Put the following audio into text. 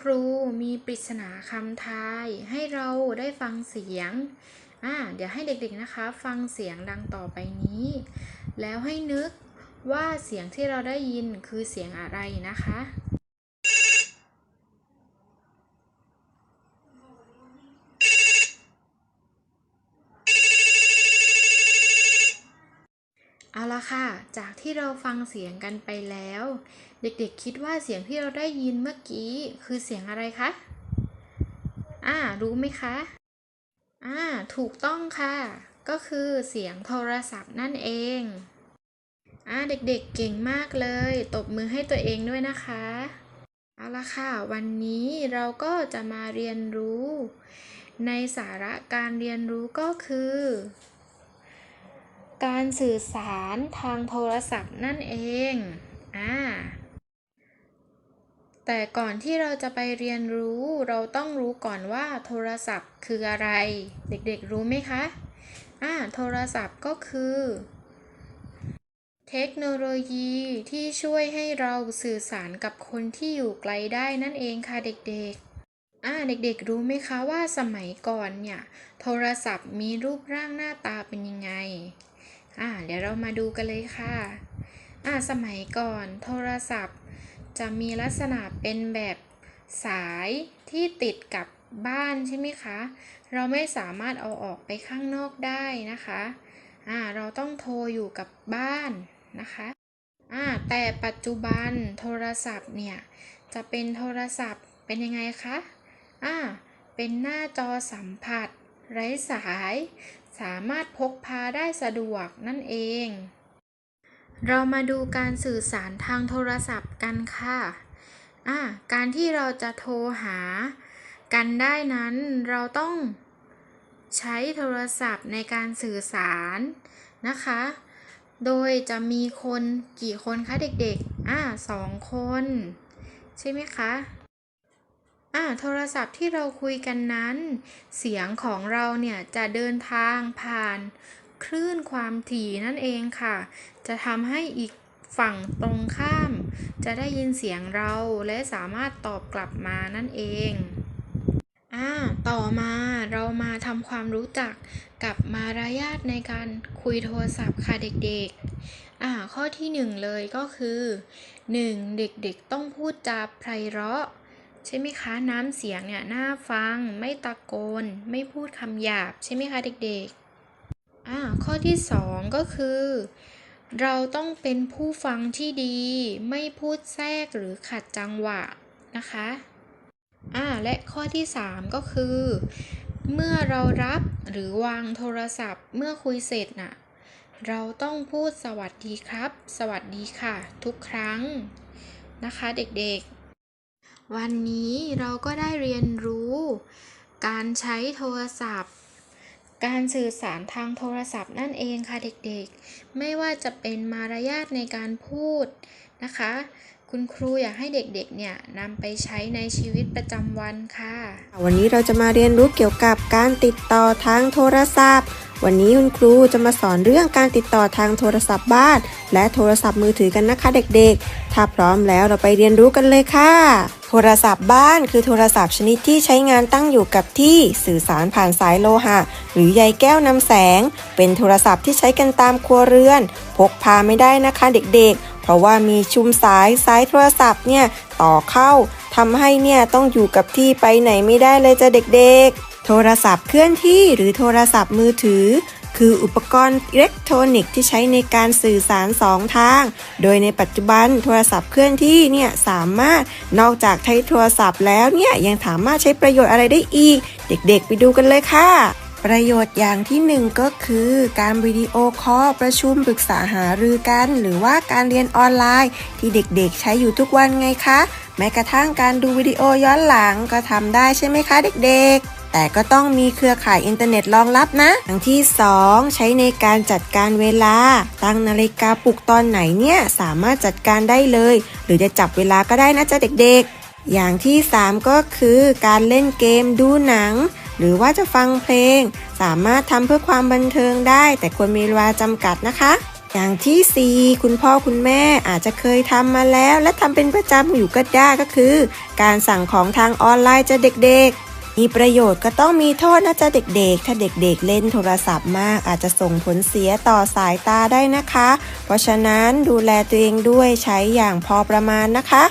ครูมีปริศนาคำทาย ให้เราได้ฟังเสียงอ่าเดี๋ยวให้เด็กๆนะคะ ฟังเสียงดังต่อไปนี้ แล้วให้นึกว่าเสียงที่เราได้ยินคือเสียงอะไรนะคะ เอาละ ค่ะ จากที่เราฟังเสียงกันไปแล้ว เด็กๆคิดว่าเสียงที่เราได้ยินเมื่อกี้คือเสียงอะไรคะ อ่า รู้ไหมคะ อ่า ถูกต้องค่ะ ก็คือเสียงโทรศัพท์นั่นเอง อ่า เด็กๆเก่งมากเลย ตบมือให้ตัวเองด้วยนะคะ เอาละค่ะ วันนี้เราก็จะมาเรียนรู้ ในสาระการเรียนรู้ก็คือ การสื่อสารทางโทรศัพท์นั่นเอง อ่า แต่ก่อนที่เราจะไปเรียนรู้เราต้องรู้ก่อนว่าโทรศัพท์คืออะไร เด็กๆรู้ไหมคะ อ่า โทรศัพท์ก็คือ เทคโนโลยีที่ช่วยให้เราสื่อสารกับคนที่อยู่ไกลได้นั่นเองค่ะเด็กๆอ่าเด็กๆรู้ไหมคะว่าสมัยก่อนเนี่ย โทรศัพท์มีรูปร่างหน้าตาเป็นยังไง อ่าเดี๋ยวเรามาดูกันเลยค่ะอ่าสมัยก่อนโทรศัพท์ จะมีลักษณะเป็นแบบสายที่ติดกับบ้านใช่ไหมคะ เราไม่สามารถเอาออกไปข้างนอกได้นะคะอ่าเราต้องโทรอยู่กับบ้านนะคะอ่าแต่ปัจจุบันโทรศัพท์เนี่ย จะเป็นโทรศัพท์เป็นยังไงคะอ่าเป็นหน้าจอสัมผัส ไร้สาย สามารถพกพาได้สะดวกนั่นเอง เรามาดูการสื่อสารทางโทรศัพท์กันค่ะอ่าการที่เราจะโทรหากันได้นั้นเราต้องใช้โทรศัพท์ในการสื่อสารนะคะ โดยจะมีคนกี่คนคะเด็กๆ อ่าสองคน ใช่ไหมคะ อ่าโทรศัพท์ที่เราคุยกันนั้น เสียงของเราเนี่ยจะเดินทางผ่าน คลื่นความถี่นั่นเองค่ะ จะทำให้อีกฝั่งตรงข้าม จะได้ยินเสียงเราและสามารถตอบกลับมานั่นเองอ่าต่อมาเรามาทำความรู้จักกับมารยาทในการคุยโทรศัพท์ค่ะเด็กๆอ่าข้อที่หนึ่งเลยก็คือหนึ่งเด็กๆต้องพูดจาไพเราะ ใช่ไหมคะ น้ำเสียงเนี่ยน่าฟัง ไม่ตะโกน ไม่พูดคำหยาบ ใช่ไหมคะเด็กๆอ่าข้อที่สองก็คือ เราต้องเป็นผู้ฟังที่ดี ไม่พูดแทรกหรือขัดจังหวะนะคะอ่าและข้อที่สามก็คือ เมื่อเรารับหรือวางโทรศัพท์ เมื่อคุยเสร็จน่ะเราต้องพูดสวัสดีครับ สวัสดีค่ะ ทุกครั้งนะคะเด็กๆ วันนี้เราก็ได้เรียนรู้ การใช้โทรศัพท์ การสื่อสารทางโทรศัพท์นั่นเองค่ะเด็กๆ ไม่ว่าจะเป็นมารยาทในการพูดนะคะ คุณครูอยากให้เด็กๆ เนี่ยนำไปใช้ในชีวิตประจำวันค่ะ วันนี้เราจะมาเรียนรู้เกี่ยวกับการติดต่อทางโทรศัพท์ วันนี้คุณครูจะมาสอนเรื่องการติดต่อทางโทรศัพท์บ้าน และโทรศัพท์มือถือกันนะคะเด็กๆ ถ้าพร้อมแล้วเราไปเรียนรู้กันเลยค่ะ โทรศัพท์บ้านคือโทรศัพท์ชนิดที่ใช้งานตั้งอยู่กับที่สื่อสารผ่านสายโลหะ หรือใยแก้วนำแสง เป็นโทรศัพท์ที่ใช้กันตามครัวเรือน พกพาไม่ได้นะคะเด็กๆ เพราะว่ามีชุมสายสายโทรศัพท์เนี่ยต่อเข้าทำให้เนี่ยต้องอยู่กับที่ไปไหนไม่ได้เลยจ้ะเด็กๆ โทรศัพท์เคลื่อนที่หรือโทรศัพท์มือถือ คืออุปกรณ์อิเล็กทรอนิกส์ที่ใช้ในการสื่อสารสองทาง โดยในปัจจุบันโทรศัพท์เคลื่อนที่เนี่ยสามารถนอกจากใช้โทรศัพท์แล้วเนี่ยยังสามารถใช้ประโยชน์อะไรได้อีก เด็กๆ ไปดูกันเลยค่ะประโยชน์อย่างที่หนึ่งก็คือการวิดีโอคอลประชุมปรึกษาหารือกัน หรือว่าการเรียนออนไลน์ ที่เด็กๆ ใช้อยู่ทุกวันไงคะ แม้กระทั่งการดูวิดีโอย้อนหลังก็ทำได้ใช่ไหมคะเด็กๆ แต่ก็ต้องมีเครือข่ายอินเทอร์เน็ตรองรับนะอย่างที่ 2 ใช้ในการจัดการเวลา ตั้งนาฬิกาปลุกตอนไหนเนี่ยสามารถจัดการได้เลย หรือจะจับเวลาก็ได้นะจ๊ะเด็กๆ อย่างที่ 3 ก็คือการเล่นเกมดูหนัง หรือว่าจะฟังเพลง สามารถทำเพื่อความบันเทิงได้ แต่ควรมีเวลาจำกัดนะคะอย่างที่ 4 คุณพ่อคุณแม่อาจจะเคยทำมาแล้ว และทำเป็นประจำอยู่ก็ได้ก็คือ การสั่งของทางออนไลน์จะเด็กๆ มีประโยชน์ก็ต้องมีโทษนะจ๊ะเด็กๆ ถ้าเด็กๆเล่นโทรศัพท์มากอาจจะส่งผลเสียต่อสายตาได้นะคะ เพราะฉะนั้นดูแลตัวเองด้วยใช้อย่างพอประมาณนะคะ